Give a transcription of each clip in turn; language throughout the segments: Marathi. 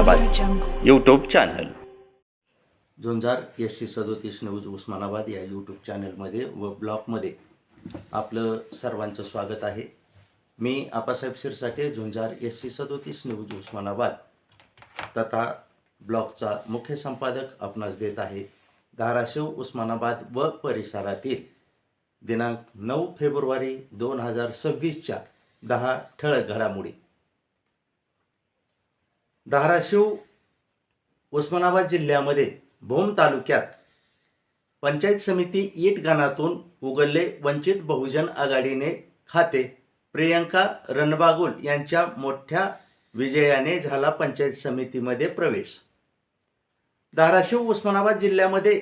YouTube channel Zunjar S C सदोतीस न्यूज उस्मानाबाद या यूट्यूब चॅनलमध्ये व ब्लॉगमध्ये आपलं सर्वांचं स्वागत आहे. मी आपासाहेब शिरसाटे झुंजार एस सी सदोतीस न्यूज उस्मानाबाद. तथा ब्लॉगचा मुख्य संपादक आपणास देत आहे. धाराशिव उस्मानाबाद व परिसरातील दिनांक नऊ फेब्रुवारी दोन हजार सव्वीसच्या दहा ठळक घडामोडी. धाराशिव उस्मानाबाद जिल्ह्यामध्ये भूम तालुक्यात पंचायत समिती ईट गणातून उघडले वंचित बहुजन आघाडीने खाते प्रियंका रणबागुल यांच्या मोठ्या विजयाने झाला पंचायत समितीमध्ये प्रवेश. धाराशिव उस्मानाबाद जिल्ह्यामध्ये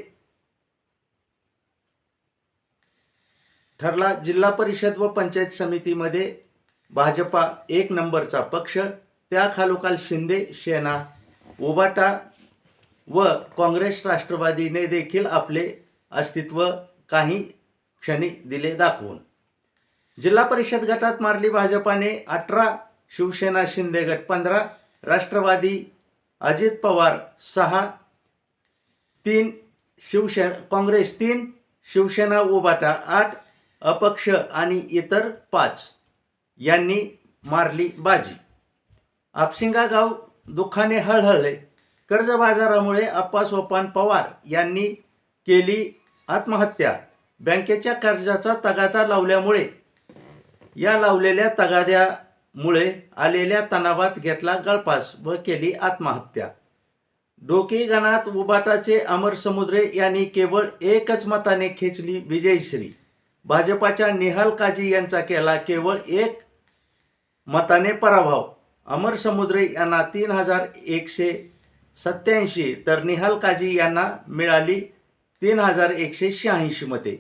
ठरला जिल्हा परिषद व पंचायत समितीमध्ये भाजपा एक नंबरचा पक्ष त्याखालोखाल शिंदे सेना ओबाटा व काँग्रेस राष्ट्रवादीने देखील आपले अस्तित्व काही क्षणी दिले दाखवून. जिल्हा परिषद गटात मारली भाजपाने अठरा शिवसेना शिंदे गट पंधरा राष्ट्रवादी अजित पवार सहा तीन शिवसेना काँग्रेस तीन शिवसेना ओबाटा आठ अपक्ष आणि इतर पाच यांनी मारली बाजी. आपसिंगा गाव दुःखाने हळहळले. कर्जबाजारामुळे अप्पा सोपान पवार यांनी केली आत्महत्या. बँकेच्या कर्जाचा तगादा लावल्यामुळे या लावलेल्या तगाद्यामुळे आलेल्या तणावात घेतला गळपास व केली आत्महत्या. डोकी गणात उबाटाचे अमर समुद्रे यांनी केवळ एकच मताने खेचली विजयश्री. भाजपाच्या निहाल काजी यांचा केला केवळ एक मताने पराभव. अमर समुद्रे यांना तीन हजार एकशे सत्याऐंशी तर निहाल काजी यांना मिळाली तीन हजार एकशे शहाऐंशी मते.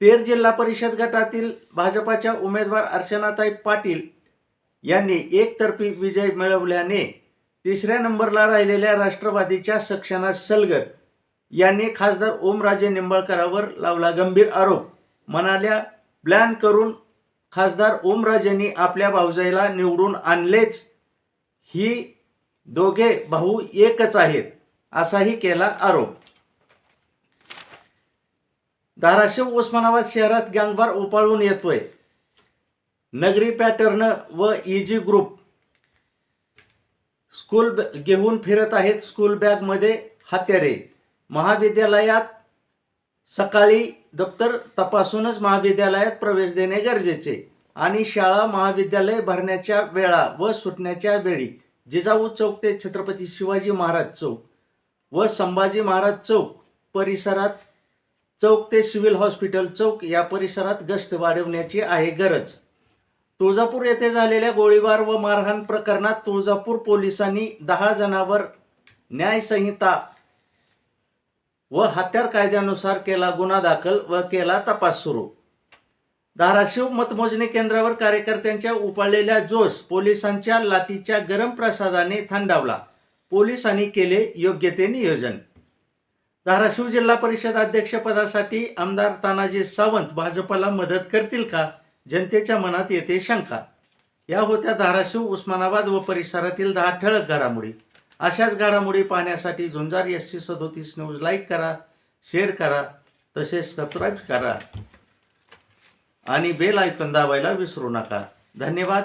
तेर जिल्हा परिषद गटातील भाजपाच्या उमेदवार अर्चनाताई पाटील यांनी एकतर्फी विजय मिळवल्याने तिसऱ्या नंबरला राहिलेल्या राष्ट्रवादीच्या सक्षना सलगर यांनी खासदार ओमराजे निंबाळकरावर लावला गंभीर आरोप. म्हणाल्या प्लॅन करून खासदार ओमराजेंनी आपल्या भाऊजाईला निवडून आणलेच. ही दोघे भाऊ एकच आहेत असाही केला आरोप. धाराशिव उस्मानाबाद शहरात गँगवार उपाळून येतोय. नगरी पॅटर्न व इजी ग्रुप. स्कूल घेऊन फिरत आहेत स्कूल बॅगमध्ये हत्यारे. महाविद्यालयात सकाळी दप्तर तपासूनच महाविद्यालयात प्रवेश देणे गरजेचे आणि शाळा महाविद्यालय भरण्याच्या वेळा व सुटण्याच्या वेळी जिजाऊ चौक ते छत्रपती शिवाजी महाराज चौक व संभाजी महाराज चौक परिसरात चौक ते सिव्हिल हॉस्पिटल चौक या परिसरात गस्त वाढवण्याची आहे गरज. तुळजापूर येथे झालेल्या गोळीबार व मारहाण प्रकरणात तुळजापूर पोलिसांनी दहा जणांवर न्यायसंहिता व हत्यार कायद्यानुसार केला गुन्हा दाखल व केला तपास सुरू. धाराशिव मतमोजणी केंद्रावर कार्यकर्त्यांच्या उपाळलेल्या जोश पोलिसांच्या लाठीच्या गरम प्रसादाने थंडावला. पोलिसांनी केले योग्य ते नियोजन. धाराशिव जिल्हा परिषद अध्यक्षपदासाठी आमदार तानाजी सावंत भाजपला मदत करतील का? जनतेच्या मनात येते शंका. या होत्या धाराशिव उस्मानाबाद व परिसरातील दहा ठळक घडामोडी. अशाच घडामोडी पाहण्यासाठी झुंजार एस सी सदोतीस न्यूज लाईक करा शेअर करा तसेच सबस्क्राईब करा. आणि बेल ऐकून दाबायला विसरू नका. धन्यवाद.